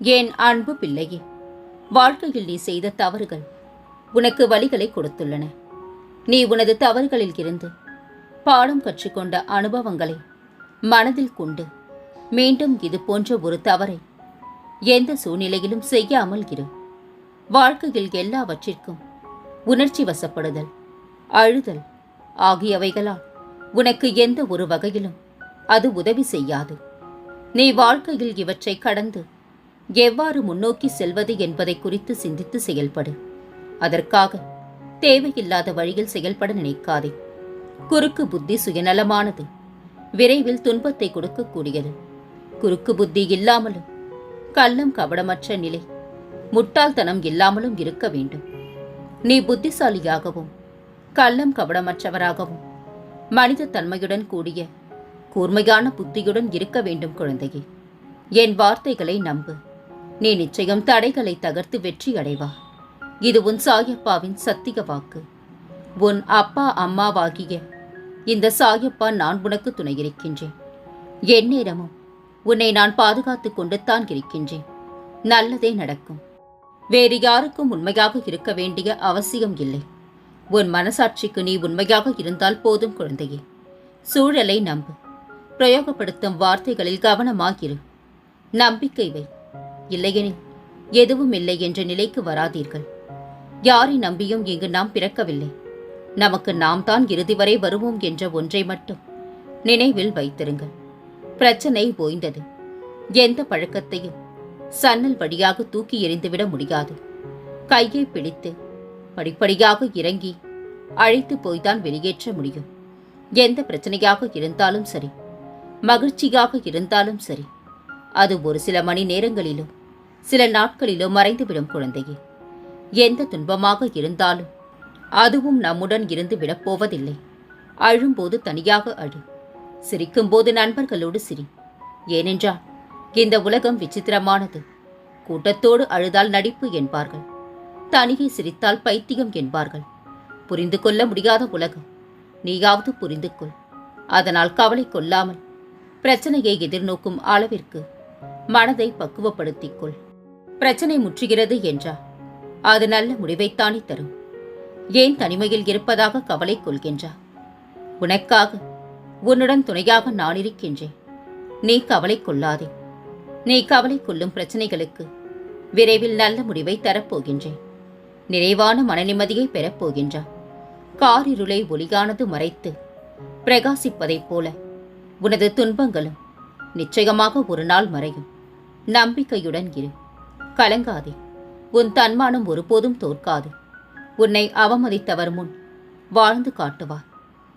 என் அன்பு பிள்ளையே? வாழ்க்கையில் நீ செய்த தவறுகள் உனக்கு வழிகளை கொடுத்துள்ளன. நீ உனது தவறுகளில் இருந்து பாடம் கற்றுக்கொண்ட அனுபவங்களை மனதில் கொண்டு மீண்டும் இது போன்ற ஒரு தவறை எந்த சூழ்நிலையிலும் செய்யாமல் இரு. வாழ்க்கையில் எல்லாவற்றிற்கும் உணர்ச்சி வசப்படுதல் அழுதல் ஆகியவைகளால் உனக்கு எந்த ஒரு வகையிலும் அது உதவி செய்யாது. நீ வாழ்க்கையில் இவற்றை கடந்து எவ்வாறு முன்னோக்கி செல்வது என்பதை குறித்து சிந்தித்து செயல்படு. அதற்காக தேவையில்லாத வழியில் செயல்பட நினைக்காதே. குறுக்கு புத்தி சுயநலமானது விரைவில் துன்பத்தை கொடுக்கக்கூடியது. குறுக்கு புத்தி இல்லாமலும் கள்ளம் கபடமற்ற நிலை முட்டாள்தனம் இல்லாமலும் இருக்க வேண்டும். நீ புத்திசாலியாகவும் கள்ளம் கபடமற்றவராகவும் மனித தன்மையுடன் கூடிய கூர்மையான புத்தியுடன் இருக்க வேண்டும் குழந்தையே. என் வார்த்தைகளை நம்பு. நீ நிச்சயம் தடைகளை தகர்த்து வெற்றி அடைவா. இது உன் சாயப்பாவின் சத்திய வாக்கு. உன் அப்பா அம்மாவாகிய இந்த சாயப்பா நான் உனக்கு துணை இருக்கின்றேன் எந்நேரமும் உன்னை நான் பாதுகாத்து கொண்டு தான் இருக்கின்றேன். நல்லதே நடக்கும். வேறு யாருக்கும் உண்மையாக இருக்க வேண்டிய அவசியம் இல்லை. உன் மனசாட்சிக்கு நீ உண்மையாக இருந்தால் போதும் குழந்தையே. சூழலை நம்பு. பிரயோகப்படுத்தும் வார்த்தைகளில் கவனமாகிரு நம்பிக்கை வை. இல்லையெனில் எதுவும் இல்லை என்ற நிலைக்கு வராதீர்கள். யாரை நம்பியும் இங்கு நாம் பிறக்கவில்லை. நமக்கு நாம் தான் இறுதி வரை வருவோம் என்ற ஒன்றை மட்டும் நினைவில் வைத்திருங்கள். பிரச்சனை ஓய்ந்தது. எந்த பழக்கத்தையும் சன்னல் வழியாக தூக்கி எறிந்துவிட முடியாது. கையை பிடித்து படிப்படியாக இறங்கி அழைத்து போய்தான் வெளியேற்ற முடியும். எந்த பிரச்சனையாக இருந்தாலும் சரி மகிழ்ச்சியாக இருந்தாலும் சரி அது ஒரு சில மணி நேரங்களிலும் சில நாட்களிலோ மறைந்துவிடும் குழந்தையே. எந்த துன்பமாக இருந்தாலும் அதுவும் நம்முடன் இருந்து விடப்போவதில்லை அழும்போது தனியாக அழு. சிரிக்கும்போது நண்பர்களோடு சிரி. ஏனென்றால் இந்த உலகம் விசித்திரமானது. கூட்டத்தோடு அழுதால் நடிப்பு என்பார்கள். தனியே சிரித்தால் பைத்தியம் என்பார்கள். புரிந்து கொள்ள முடியாத உலகம். நீயாவது புரிந்து கொள். அதனால் கவலை கொள்ளாமல் பிரச்சனையை எதிர்நோக்கும் அளவிற்கு மனதை பக்குவப்படுத்திக் கொள். பிரச்சனை முற்றுகிறது என்றால் அது நல்ல முடிவைத்தானே தரும். ஏன் தனிமையில் இருப்பதாக கவலை கொள்கின்றார்? உனக்காக உன்னுடன் துணையாக நான் இருக்கின்றேன். நீ கவலை கொள்ளாதே. நீ கவலை கொள்ளும் பிரச்சனைகளுக்கு விரைவில் நல்ல முடிவை தரப்போகின்றேன். நிறைவான மனநிம்மதியை பெறப்போகின்றார். காரிருளை ஒளியானது மறைத்து பிரகாசிப்பதைப் போல உனது துன்பங்களும் நிச்சயமாக ஒரு நாள் மறையும். நம்பிக்கையுடன் இரு. கலங்காதே. உன் தன்மானம் ஒருபோதும் தோற்காது. உன்னை அவமதித்தவர் முன் வாழ்ந்து காட்டுவார்.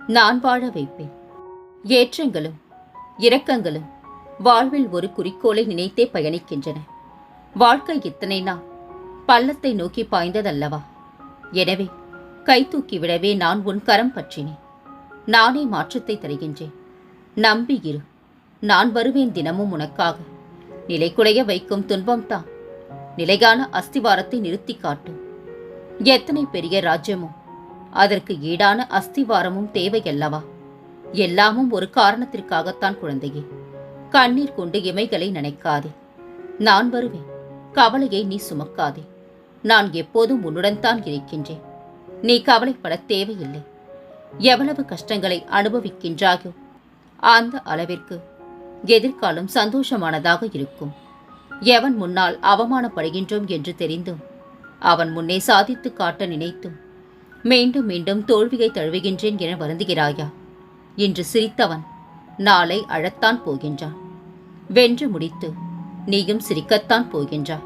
நான் வாழ வைப்பேன். ஏற்றங்களும் இரக்கங்களும் வாழ்வில் ஒரு குறிக்கோளை நினைத்தே பயணிக்கின்றன. வாழ்க்கை இத்தனை நாள் பள்ளத்தை நோக்கி பாய்ந்ததல்லவா? எனவே கை தூக்கி விடவே நான் உன் கரம் பற்றினேன். நானே மாற்றத்தை தருகின்றேன். நம்பி இரு. நான் வருவேன் தினமும் உனக்காக. நிலைக்குலைய வைக்கும் துன்பம்தான் நிலையான அஸ்திவாரத்தை நிறுத்தி காட்டும். எத்தனை பெரிய ராஜ்யமும் அதற்கு ஈடான அஸ்திவாரமும் தேவையல்லவா? எல்லாமும் ஒரு காரணத்திற்காகத்தான் குழந்தையே. கண்ணீர் கொண்டு இமைகளை நினைக்காதே. நான் வருவேன். கவலையை நீ சுமக்காதே. நான் எப்போதும் உன்னுடன் தான் இருக்கின்றேன். நீ கவலைப்பட தேவையில்லை. எவ்வளவு கஷ்டங்களை அனுபவிக்கின்றாயோ அந்த அளவிற்கு எதிர்காலம் சந்தோஷமானதாக இருக்கும். எவன் முன்னால் அவமானப்படுகின்றோம் என்று தெரிந்தும் அவன் முன்னே சாதித்து காட்ட நினைத்தும் மீண்டும் மீண்டும் தோல்வியை தழுவுகின்றேன் என வருந்துகிறாயா? இன்று சிரித்தவன் நாளை அழத்தான் போகின்றான். வென்று முடித்து நீயும் சிரிக்கத்தான் போகின்றாய்.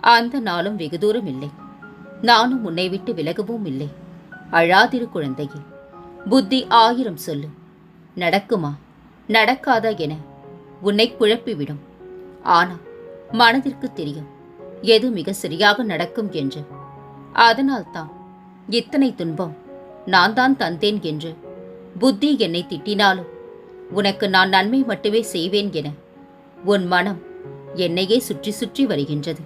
அந்த நாளும் வெகு தூரம் இல்லை. நானும் உன்னை விட்டு விலகவும் இல்லை. அழாதிரு குழந்தையே புத்தி ஆயிரம் சொல்லு. நடக்குமா? நடக்காதா என உன்னை குழப்பிவிடும். ஆனால் மனதிற்கு தெரியும். எது மிக சரியாக நடக்கும் என்று. அதனால்தான் இத்தனை துன்பம் நான் தான் தந்தேன் என்று. புத்தி என்னை திட்டினாலும் உனக்கு நான் நன்மை மட்டுமே செய்வேன் என. உன் மனம் என்னையே சுற்றி சுற்றி வருகின்றது.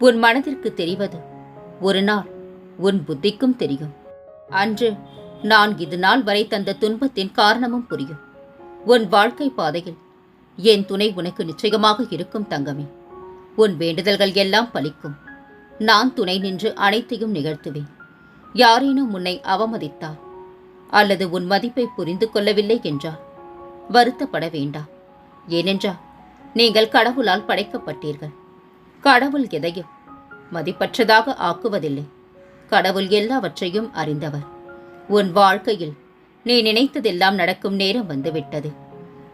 உன் மனதிற்கு தெரிவது ஒரு நாள் உன் புத்திக்கும் தெரியும். அன்று நான் இது நாள் வரை தந்த துன்பத்தின் காரணமும் புரியும். உன் வாழ்க்கை பாதையில் என் துணை உனக்கு நிச்சயமாக இருக்கும் தங்கமே. உன் வேண்டுதல்கள் எல்லாம் பலிக்கும். நான் துணை நின்று அனைத்தையும் நிகழ்த்துவேன். யாரேனும் உன்னை அவமதித்தார் அல்லது உன் மதிப்பை புரிந்து கொள்ளவில்லை என்றார் வருத்தப்பட வேண்டாம். ஏனென்றால் நீங்கள் கடவுளால் படைக்கப்பட்டீர்கள். கடவுள் எதையும் மதிப்பற்றதாக ஆக்குவதில்லை. கடவுள் எல்லாவற்றையும் அறிந்தவர். உன் வாழ்க்கையில் நீ நினைத்ததெல்லாம் நடக்கும் நேரம் வந்துவிட்டது.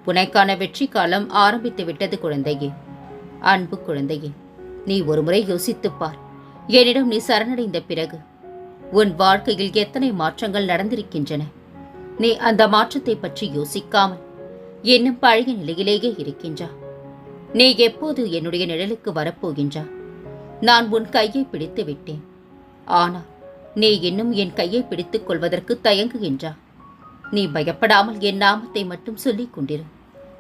உனக்கான வெற்றி காலம் ஆரம்பித்து விட்டது குழந்தையே. அன்பு குழந்தையே நீ ஒருமுறை யோசித்துப் பார் என்னிடம் நீ சரணடைந்த பிறகு உன் வாழ்க்கையில் எத்தனை மாற்றங்கள் நடந்திருக்கின்றன? நீ அந்த மாற்றத்தை பற்றி யோசிக்காமல் இன்னும் பழைய நிலையிலேயே இருக்கின்றா? நீ எப்போது என்னுடைய நிழலுக்கு வரப்போகின்றா? நான் உன் கையை பிடித்து விட்டேன். ஆனால் நீ இன்னும் என் கையை பிடித்துக் கொள்வதற்கு தயங்குகின்றா? நீ பயப்படாமல் என் நாமத்தை மட்டும் சொல்லிக் கொண்டிரு.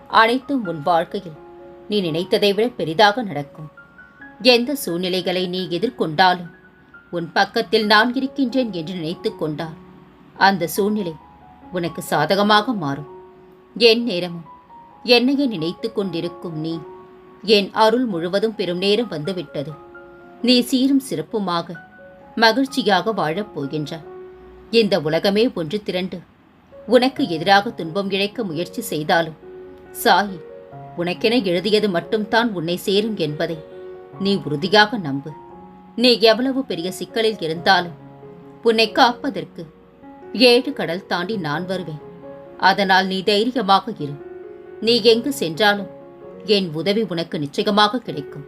அனைத்தும் உன் வாழ்க்கையில் நீ நினைத்ததை விட பெரிதாக நடக்கும். எந்த சூழ்நிலைகளை நீ எதிர்கொண்டாலும் உன் பக்கத்தில் நான் இருக்கின்றேன் என்று நினைத்து கொண்டால் அந்த சூழ்நிலை உனக்கு சாதகமாக மாறும். என் நேரமும் என்னையே நினைத்து கொண்டிருக்கும் நீ என் அருள் முழுவதும் பெரும் நேரம் வந்துவிட்டது. நீ சீரும் சிறப்புமாக மகிழ்ச்சியாக வாழப் போகின்றாய். இந்த உலகமே ஒன்று திரண்டு உனக்கு எதிராக துன்பம் இழைக்க முயற்சி செய்தாலும் சாயி உனக்கென எழுதியது மட்டும்தான் உன்னை சேரும் என்பதை நீ உறுதியாக நம்பு. நீ எவ்வளவு பெரிய சிக்கலில் இருந்தாலும் உன்னை காப்பதற்கு ஏழு கடல் தாண்டி நான் வருவேன். அதனால் நீ தைரியமாக இரு. நீ எங்கு சென்றாலும் என் உதவி உனக்கு நிச்சயமாக கிடைக்கும்.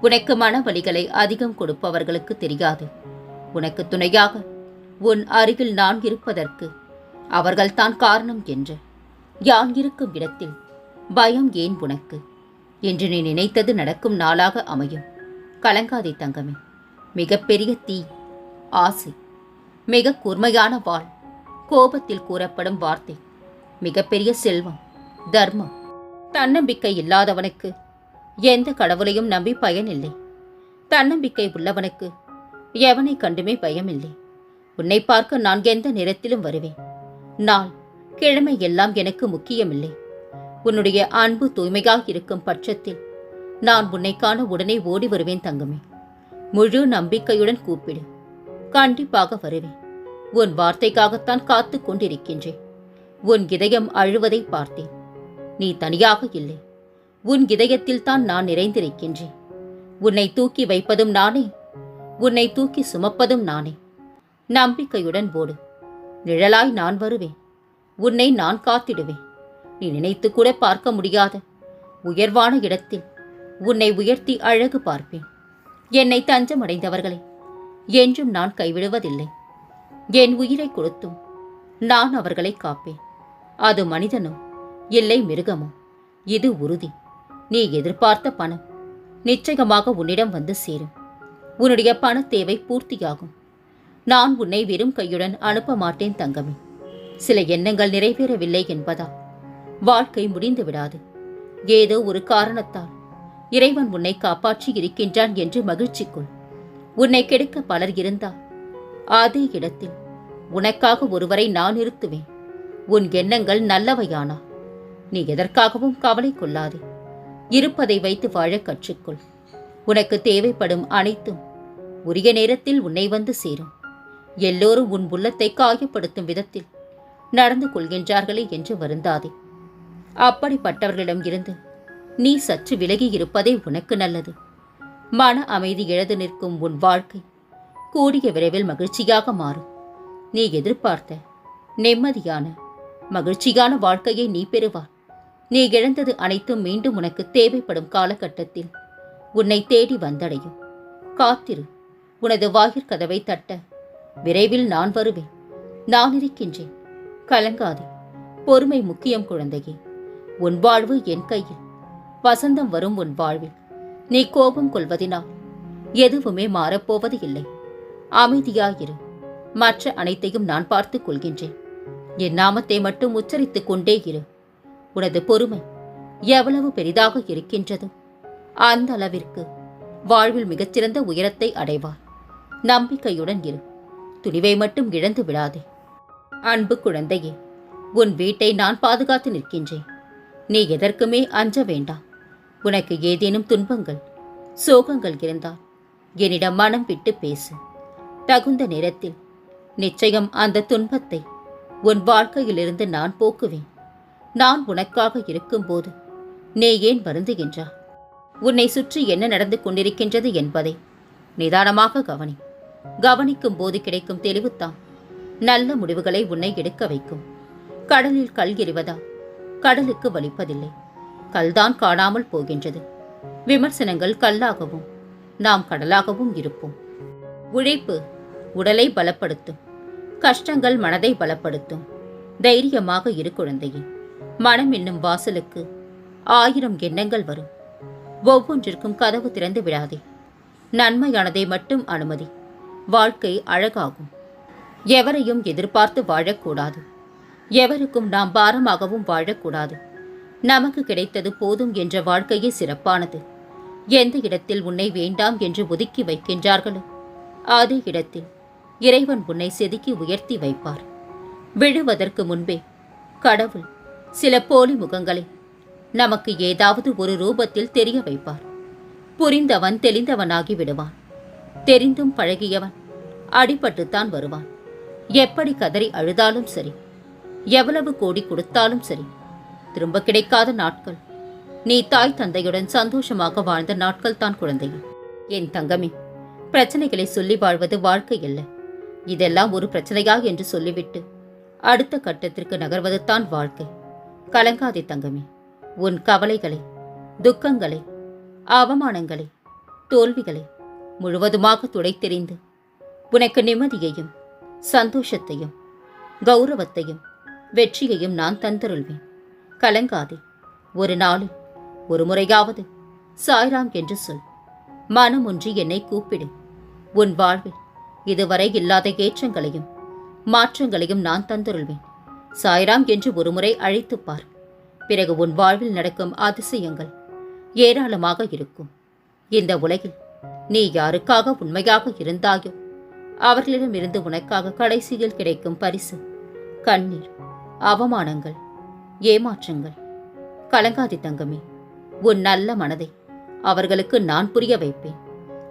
உனக்கு மன வலிகளை அதிகம் கொடுப்பவர்களுக்கு தெரியாது. உனக்கு துணையாக உன் அருகில் நான் இருப்பதற்கு அவர்கள்தான் காரணம் என்று யான் இருக்கும் இடத்தில் பயம் ஏன் உனக்கு? என்று நீ நினைத்தது நடக்கும் நாளாக அமையும். கலங்காதே தங்கமே. மிகப்பெரிய தீ ஆசை மிக கூர்மையான வாள் கோபத்தில் கூறப்படும் வார்த்தை மிகப்பெரிய செல்வம் தர்மம். தன்னம்பிக்கை இல்லாதவனுக்கு எந்த கடவுளையும் நம்பி பயனில்லை. தன்னம்பிக்கை உள்ளவனுக்கு எவனை கண்டுமே பயமில்லை. உன்னை பார்க்க நான் எந்த நிறத்திலும் வருவேன். நாள் கிழமை எல்லாம் எனக்கு முக்கியமில்லை. உன்னுடைய அன்பு தூய்மையாக இருக்கும் பட்சத்தில் நான் உன்னை காண உடனே ஓடி வருவேன் தங்கமே. முழு நம்பிக்கையுடன் கூப்பிடு. கண்டிப்பாக வருவேன். உன் வார்த்தைக்காகத்தான் காத்து கொண்டிருக்கின்றேன். உன் இதயம் அழுவதை பார்த்தேன். நீ தனியாக இல்லை. உன் இதயத்தில் தான் நான் நிறைந்திருக்கின்றேன். உன்னை தூக்கி வைப்பதும் நானே. உன்னை தூக்கி சுமப்பதும் நானே. நம்பிக்கையுடன் ஓடு. நிழலாய் நான் வருவேன். உன்னை நான் காத்திடுவேன். நீ நினைத்து கூட பார்க்க முடியாத. உயர்வான இடத்தில் உன்னை உயர்த்தி அழகு பார்ப்பேன். என்னை தஞ்சமடைந்தவர்களை என்றும் நான் கைவிடுவதில்லை. என் உயிரை கொடுத்தும் நான் அவர்களை காப்பேன். அது மனிதனோ இல்லை மிருகமோ இது உறுதி. நீ எதிர்பார்த்த பணம் நிச்சயமாக உன்னிடம் வந்து சேரும். உன்னுடைய பண தேவை பூர்த்தியாகும். நான் உன்னை வெறும் கையுடன் அனுப்ப மாட்டேன் தங்கமே. சில எண்ணங்கள் நிறைவேறவில்லை என்பதால் வாழ்க்கை முடிந்து விடாது ஏதோ ஒரு காரணத்தால் இறைவன் உன்னை காப்பாற்றி இருக்கின்றான் என்று மகிழ்ச்சிக்குள் உன்னை கெடுக்க பலர் இருந்தால் அதே இடத்தில் உனக்காக ஒருவரை நான் நிறுத்துவேன். உன் எண்ணங்கள் நல்லவையானா? நீ எதற்காகவும் கவலை கொள்ளாதே. இருப்பதை வைத்து வாழ கற்றுக்கொள். உனக்கு தேவைப்படும் அனைத்தும் உரிய நேரத்தில் உன்னை வந்து சேரும். எல்லோரும் உன் உள்ளத்தை காயப்படுத்தும் விதத்தில் நடந்து கொள்கின்றார்களே என்று வருந்தாதே. அப்படிப்பட்டவர்களிடம் இருந்து நீ சற்று விலகி இருப்பதே உனக்கு நல்லது. மன அமைதி இழந்து நிற்கும் உன் வாழ்க்கை கூடிய விரைவில் மகிழ்ச்சியாக மாறும். நீ எதிர்பார்த்த நிம்மதியான மகிழ்ச்சியான வாழ்க்கையை நீ பெறுவாய். நீ இழந்தது அனைத்தும் மீண்டும் உனக்கு தேவைப்படும் காலகட்டத்தில் உன்னை தேடி வந்தடையும். காத்திரு உனது வாயிற்கதவை தட்ட. விரைவில் நான் வருவேன். நான் இருக்கின்றேன். கலங்காதே. பொறுமை முக்கியம் குழந்தையே. உன் வாழ்வு என் கையில். வசந்தம் வரும் உன் வாழ்வில். நீ கோபம் கொள்வதினால் எதுவுமே மாறப்போவது இல்லை. அமைதியாயிரு. மற்ற அனைத்தையும் நான் பார்த்துக் கொள்கின்றேன். என் நாமத்தை மட்டும் உச்சரித்துக் கொண்டே இரு. உனது பொறுமை எவ்வளவு பெரிதாக இருக்கின்றது? அந்த அளவிற்கு வாழ்வில் மிகச்சிறந்த உயரத்தை அடைவார் நம்பிக்கையுடன் இரு. துணிவை மட்டும் இழந்து விடாதே. அன்பு குழந்தையே உன் வீட்டை நான் பாதுகாத்து நிற்கின்றேன். நீ எதற்குமே அஞ்ச வேண்டாம். உனக்கு ஏதேனும் துன்பங்கள் சோகங்கள் இருந்தால் என்னிடம் மனம் விட்டு பேசு. தகுந்த நேரத்தில் நிச்சயம் அந்த துன்பத்தை உன் வாழ்க்கையிலிருந்து நான் போக்குவேன். நான் உனக்காக இருக்கும்போது நீ ஏன் வருந்துகின்றா உன்னை சுற்றி என்ன நடந்து கொண்டிருக்கின்றது என்பதை நிதானமாக கவனி. கவனிக்கும் போது கிடைக்கும் தெளிவுத்தான் நல்ல முடிவுகளை உன்னை எடுக்க வைக்கும். கடலில் கல் எறிவதா கடலுக்கு வலிப்பதில்லை. கல்தான் காணாமல் போகின்றது. விமர்சனங்கள் கல்லாகவும் நாம் கடலாகவும் இருப்போம். உழைப்பு உடலை பலப்படுத்தும். கஷ்டங்கள் மனதை பலப்படுத்தும். தைரியமாக இரு குழந்தையே. மனம் என்னும் வாசலுக்கு ஆயிரம் எண்ணங்கள் வரும். ஒவ்வொன்றிற்கும் கதவு திறந்து விடாதே. நன்மையானதை மட்டும் அனுமதி. வாழ்க்கை அழகாகும். எவரையும் எதிர்பார்த்து வாழக்கூடாது. எவருக்கும் நாம் பாரமாகவும் வாழக்கூடாது. நமக்கு கிடைத்தது போதும் என்ற வாழ்க்கையே சிறப்பானது. எந்த இடத்தில் உன்னை வேண்டாம் என்று ஒதுக்கி வைக்கின்றார்களோ அதே இடத்தில் இறைவன் உன்னை செதுக்கி உயர்த்தி வைப்பார். விழுவதற்கு முன்பே கடவுள் சில போலி முகங்களை நமக்கு ஏதாவது ஒரு ரூபத்தில் தெரிய வைப்பார். புரிந்தவன் தெளிந்தவனாகி விடுவான். தெரிந்தும் பழகியவன் அடிபட்டுத்தான் வருவான். எப்படி கதறி அழுதாலும் சரி எவ்வளவு கோடி கொடுத்தாலும் சரி. திரும்ப கிடைக்காத நாட்கள். நீ தாய் தந்தையுடன் சந்தோஷமாக வாழ்ந்த நாட்கள் தான் குழந்தையே. என் தங்கமே பிரச்சனைகளை சொல்லி வாழ்வது வாழ்க்கை அல்ல. இதெல்லாம் ஒரு பிரச்சனையா என்று சொல்லிவிட்டு அடுத்த கட்டத்திற்கு நகர்வது தான் வாழ்க்கை. கலங்காதே தங்கமே உன் கவலைகளை துக்கங்களை அவமானங்களை தோல்விகளை முழுவதுமாக துடைத்தெறிந்து உனக்கு நிம்மதியையும் சந்தோஷத்தையும் கௌரவத்தையும் வெற்றியையும் நான் தந்தருள்வேன். கலங்காதே. ஒரு நாளில் ஒரு முறையாவது சாய்ராம் என்று சொல். மனம் ஒன்று என்னை கூப்பிடு. உன் வாழ்வில் இதுவரை இல்லாத ஏற்றங்களையும் மாற்றங்களையும் நான் தந்தருள்வேன். சாய்ராம் என்று ஒருமுறை அழைத்துப் பார். பிறகு உன் வாழ்வில் நடக்கும் அதிசயங்கள் ஏராளமாக இருக்கும். இந்த உலகில் நீ யாருக்காக உண்மையாக இருந்தாயோ அவர்களிடமிருந்து உனக்காக கடைசியில் கிடைக்கும் பரிசு கண்ணீர் அவமானங்கள் ஏமாற்றங்கள். கலங்காதி தங்கமே உன் நல்ல மனதை அவர்களுக்கு நான் புரிய வைப்பேன்.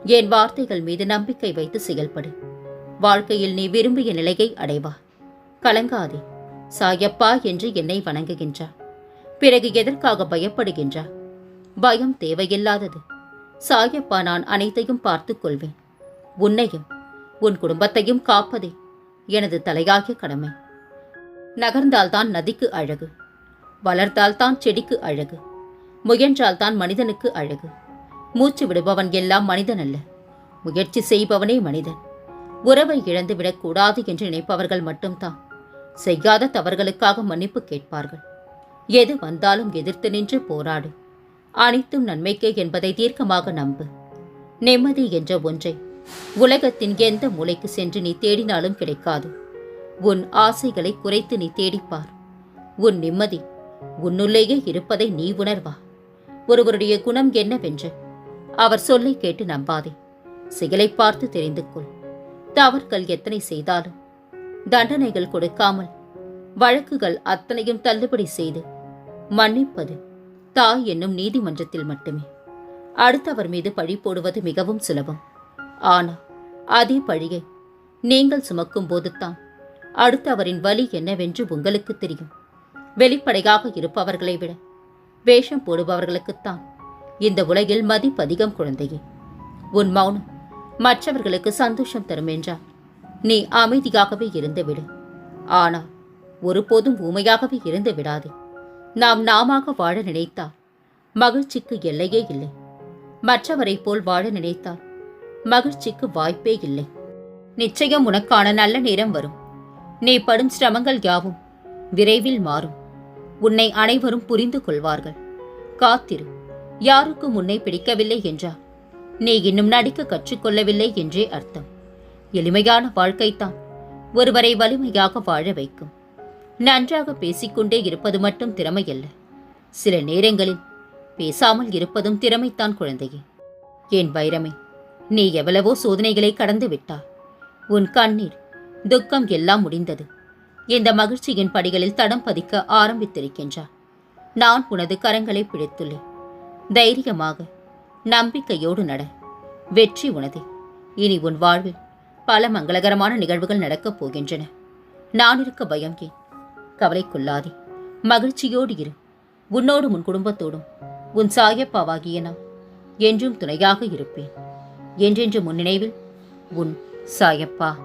என் வார்த்தைகள் மீது நம்பிக்கை வைத்து செயல்படு. வாழ்க்கையில் நீ விரும்பிய நிலையை அடைவாய் கலங்காதே சாயப்பா என்று என்னை வணங்குகின்றார். பிறகு எதற்காக பயப்படுகின்றார்? பயம் தேவையில்லாதது. சாயப்பா நான் அனைத்தையும் பார்த்துக் கொள்வேன். உன்னையும் உன் குடும்பத்தையும் காப்பதே எனது தலையாகிய கடமை. நகர்ந்தால்தான் நதிக்கு அழகு. வளர்ந்தால்தான் செடிக்கு அழகு. முயன்றால்தான் மனிதனுக்கு அழகு. மூச்சு விடுபவன் எல்லாம் மனிதன் அல்ல முயற்சி செய்பவனே மனிதன். உறவை இழந்து விடக்கூடாது என்று நினைப்பவர்கள் மட்டும்தான். செய்யாத தவறுகளுக்காக மன்னிப்பு கேட்பார்கள். எது வந்தாலும் எதிர்த்து நின்று போராடு. அனைத்தும் நன்மைக்கே என்பதை தீர்க்கமாக நம்பு. நிம்மதி என்ற ஒன்றை. உலகத்தின் எந்த மூலைக்கு சென்று நீ தேடினாலும் கிடைக்காது. உன் ஆசைகளை குறைத்து நீ தேடிப்பார். உன் நிம்மதி உன்னுள்ளேயே இருப்பதை நீ உணர்வா. ஒருவருடைய குணம் என்னவென்று அவர் சொல்லை கேட்டு நம்பாதே. செயலை பார்த்து தெரிந்து கொள். தவறுகள் எத்தனை செய்தாலும் தண்டனைகள் கொடுக்காமல் வழக்குகள் அத்தனையும் தள்ளுபடி செய்து மன்னிப்பது தாய் என்னும் நீதிமன்றத்தில் மட்டுமே. அடுத்தவர் மீது பழி போடுவது மிகவும் சுலபம். ஆனால் அதே பழியை நீங்கள் சுமக்கும் போதுதான் அடுத்து அவரின் வலி என்னவென்று உங்களுக்கு தெரியும். வெளிப்படையாக இருப்பவர்களை விட வேஷம் போடுபவர்களுக்குத்தான் இந்த உலகில் மதிப்பதிகம் குழந்தையே. உன் மௌனம் மற்றவர்களுக்கு சந்தோஷம் தரும் என்றால் நீ அமைதியாகவே இருந்து விடு ஆனால் ஒருபோதும் ஊமையாகவே இருந்து விடாதே நாம் நாமாக வாழ நினைத்தால் மகிழ்ச்சிக்கு எல்லையே இல்லை. மற்றவரைப் போல் வாழ நினைத்தால் மகிழ்ச்சிக்கு வாய்ப்பே இல்லை. நிச்சயம் உனக்கான நல்ல நேரம் வரும். நீ படும் சிரமங்கள் யாவும் விரைவில் மாறும். உன்னை அனைவரும் புரிந்து கொள்வார்கள். காத்திரு. யாருக்கும் உன்னை பிடிக்கவில்லை என்றால் நீ இன்னும் நடிக்க கற்றுக்கொள்ளவில்லை என்றே அர்த்தம். எளிமையான வாழ்க்கைத்தான் ஒருவரை வலிமையாக வாழ வைக்கும். நன்றாக பேசிக்கொண்டே இருப்பது மட்டும் திறமையல்ல. சில நேரங்களில் பேசாமல் இருப்பதும் திறமைத்தான் குழந்தையே. என் வைரமே நீ எவ்வளவோ சோதனைகளை கடந்து விட்டா. உன் கண்ணீர் துக்கம் எல்லாம் முடிந்தது. இந்த மகிழ்ச்சியின் படிகளில் தடம் பதிக்க ஆரம்பித்திருக்கின்றார். நான் உனது கரங்களை பிடித்துள்ளேன். தைரியமாக நம்பிக்கையோடு நட. வெற்றி உனதே. இனி உன் வாழ்வில் பல மங்களகரமான நிகழ்வுகள் நடக்கப் போகின்றன. நான் இருக்க பயம் ஏன்? கவலைக்குள்ளாதே. மகிழ்ச்சியோடு இரு. உன்னோடும் உன் குடும்பத்தோடும். உன் சாயப்பாவாகிய நான் என்றும் துணையாக இருப்பேன். என்றென்று முன் நினைவில் உன் சாயப்பா.